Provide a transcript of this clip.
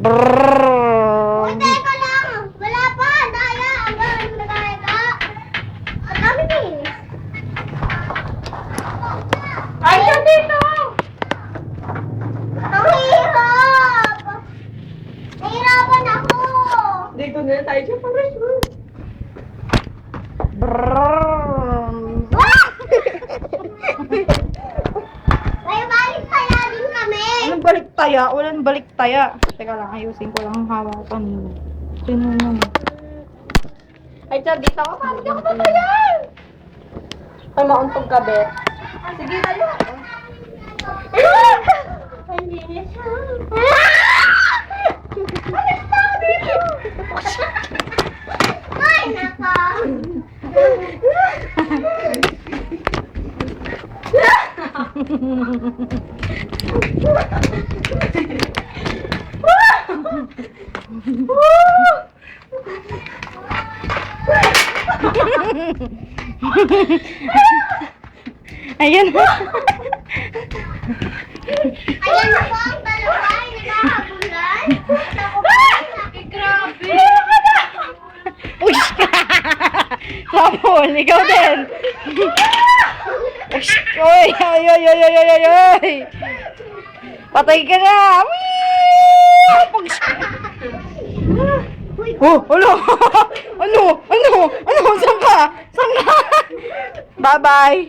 Brrrr. Uy, teka lang. Wala pa. Daya. Ang gawin na daya. Ang dami din. Ay, siya dito! Ang hirap. Nahirapan ako. Dito na tayo siya para sure. Brrrr. May balik kaya din kami. Anong balik taya? Walang balik taya. Teka lang, ayusin ko lang ang hawakan mo. Sino mo? Ay, tiyan, dito ako. Paano ako tatayan? Ay, mauntog ka, Bet. Sige, tayo. Hindi niya siya. Alis na ako dito. Ay, naka. Ayan. Ayan na po ang dalawa po ay grabe. Uy! Sapon, ikaw din. Uy! Ay, ay, ay, ay, ay, ay, ay! Patay ka na! Whee! Oh, ano? Ano? Ano? Ano? Saan ka? Saan ka? Bye-bye!